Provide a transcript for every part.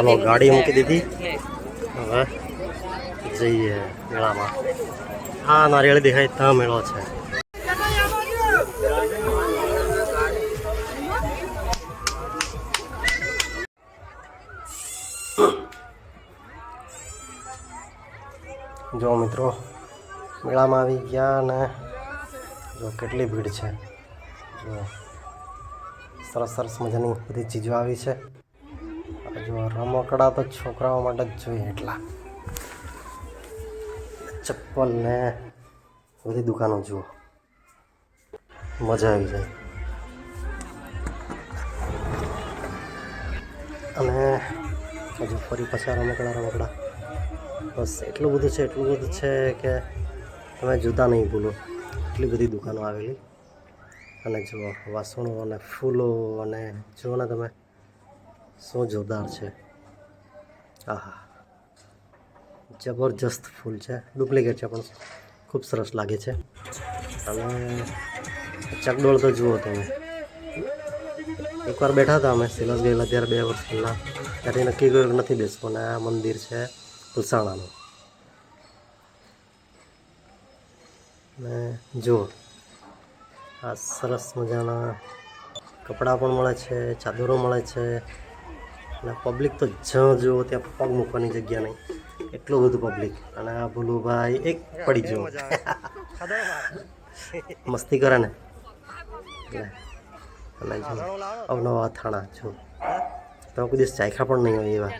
ચાલો ગાડી મૂકી દીધી. હવે જઈએ મેળામાં. હા નારિયેળ દેખાય ત્યાં મેળો છે. જો મિત્રો મેળામાં આવી ગયા ને જો કેટલી ભીડ છે. જો સરસ સરસ મજાની બધી ચીજો આવી છે. જો રમકડા તો છોકરાઓ માટે જ જોઈએ એટલા. ચપ્પલ ને બધી દુકાનો જુઓ. મજા આવી જાય. અને હજુ ફરી પાછા રમકડા રમકડા. બસ એટલું બધું છે, એટલું બધું છે કે તમે જોતા નહીં ભૂલો. એટલી બધી દુકાનો આવેલી. અને જુઓ વાસણો અને ફૂલો અને જુઓ ને તમે. શું જોરદાર છે. આહા. જબરજસ્ત ફૂલ છે. ડુપ્લિકેટ છે પણ ખૂબ સરસ લાગે છે. અને ચકડોળ તો જુઓ તમે. એકવાર બેઠા હતા અમે સિલસ ગયેલા ત્યારે બે વર્ષ પહેલાં. ત્યારે નક્કી કર્યું નથી બેસવું અને આ મંદિર છે પલસાણાનું ને જુઓ. આ સરસ મજાના કપડાં પણ મળે છે, ચાદરો મળે છે અને પબ્લિક તો જ્યાં જુઓ ત્યાં પગ મૂકવાની જગ્યા નહીં. એટલું બધું પબ્લિક અને આ ભૂલુભાઈ એક પડી જુઓ મસ્તી કરે ને. અને જો અવનવા થાણા જો તમે કોઈ દિવસ ચાખ્યા પણ નહીં હોય એવા.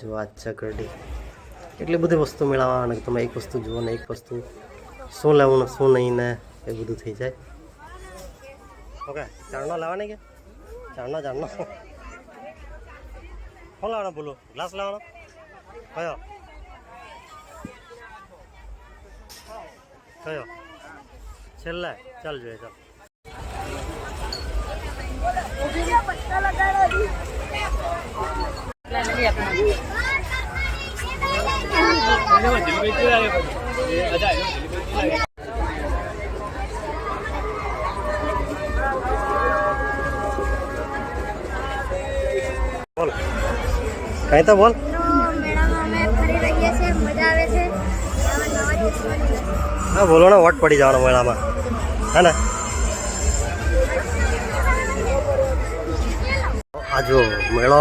જો આ ચકરડી એટલી બધી વસ્તુ મેળવવા અને તમે એક વસ્તુ જુઓ ને એક વસ્તુ શું લેવું ને શું નહીં ને એ બધું થઈ જાય. ઓકે ચારનો લાવવાની કે? ચારનો ચારનો શું લાવવાનો બોલો ગ્લાસ લાવવાનો? કયો? કયો? છેલ્લે. ચાલ, જોઈએ, ચાલ. બોલ. કઈ તો બોલ. હા બોલો ને વોટ પડી જવાનો મેળામાં. હે ને? આ જો મેળો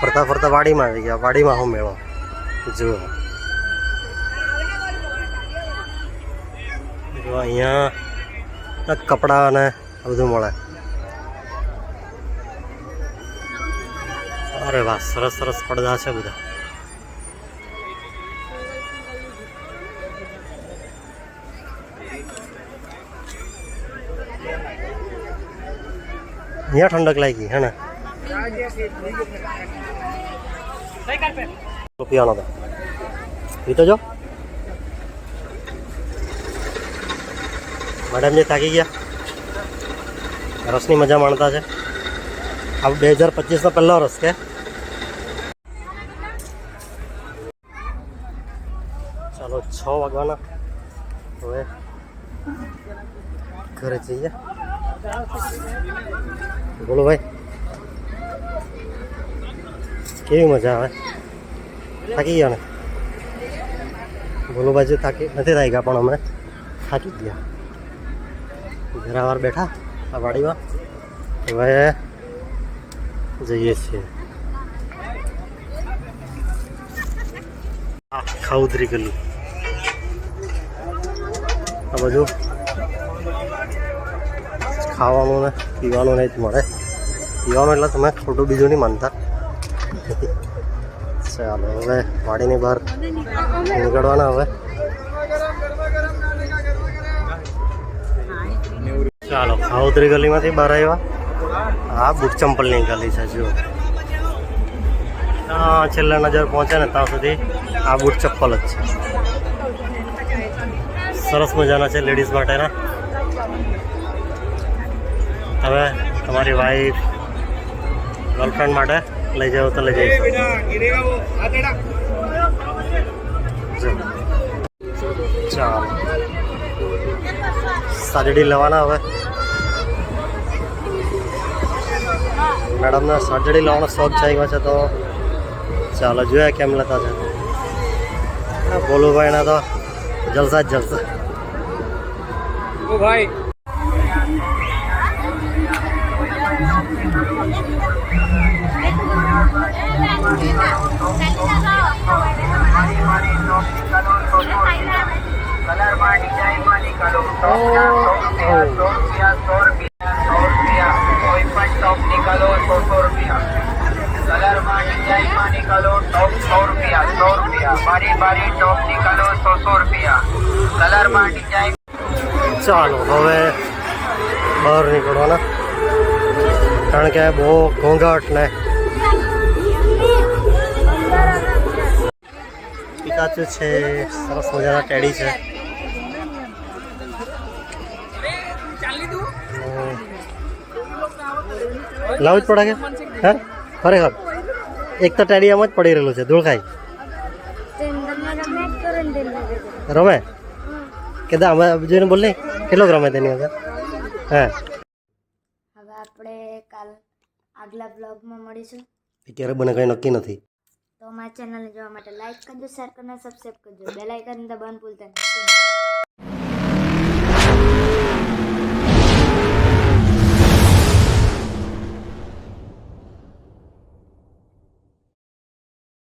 ફરતા ફરતા વાડીમાં આવી ગયા. વાડીમાં હું મેળો? જુઓ જો અહીંયા કપડાં અને બધું મળે. અરે વાહ, સરસ સરસ પડદા છે બધા. અહીંયા ઠંડક લાગી, હે ને? પીવાનો તો. પીતો જો. મેડમ જે થાકી ગયા. રસની મજા માણતા છે. આ બે હજાર પચીસનો પહેલો રસ, કે? ચાલો છ વાગવાના હવે ઘરે જઈએ. બોલો ભાઈ. કેવી મજા આવે? થાકી ગયા ને? બોલો બાજુ થાકી નથી થાકી ગયા પણ અમે. થાકી ગયા. ઘરાવાર બેઠા, આ વાડીમાં. હવે જઈએ છીએ. આખા ઉતરી ગયેલું આ બધું ખાવાનું ને પીવાનું નહીં જ મળે. પીવાનું એટલે તમે ખોટું બીજું નહીં માનતા. ચાલો, હવે વાડીની બહાર નીકળવાના હવે. ચાલો ખાઉતરી ગલીમાંથી બહાર આવ્યા. આ બુટ ચંપલની ગલી છે જો છેલ્લા નજર પહોંચે ને ત્યાં સુધી આ બુટ ચપ્પલ જ છે. સરસ મજાના છે લેડીઝ માટેના. હવે તમારી વાઈફ ગર્લફ્રેન્ડ માટે લઈ જાઓ તો લઈ જઈ ચાલો. સાજડી લેવાના હવે. મેડમને સર્જરી લેવાનો શોખ થઈ ગયો છે તો ચાલો જોયા કેમ લેતા છે. હા બોલુભાઈના તો જલસા જ જલસા. ઓ ભાઈ કલરમાં ડિઝાઇનમાં નીકળો સો રૂપિયા સો રૂપિયા સો રૂપિયા સો રૂપિયા કોઈ પણ ટોપ નીકળો સો સો રૂપિયા કલરમાં ડિઝાઇનમાં નીકળો ટોપ સો રૂપિયા સો રૂપિયા બારી બારી ટોપ નીકળો સો સો રૂપિયા કલરમાં ડિઝાઇન ચાલો હવે બહાર નીકળવાના કારણ કે બહુ ઘોંઘાટ ને. પિકાચુ છે સરસ મજાના ટેડી છે. લાવવું જ પડે કે? હે? ખરેખર. એક તો ટેડી એમ જ પડી રહેલું છે. ધૂળ ખાઈ તે અંદરમાં રમે? કે અમે જોઈને બોલ નહીં? કેટલો રમે એની અંદર? હા. હવે આપણે કાલ આગલા બ્લોગમાં મળીશું. અત્યારે બને કંઈ નક્કી નથી. તો અમારી ચેનલને જોવા માટે લાઈક કરજો શેર કરજો સબસ્ક્રાઈબ કરજો. બેલ આઇકન દબાવવાનું ભૂલતા નહીં.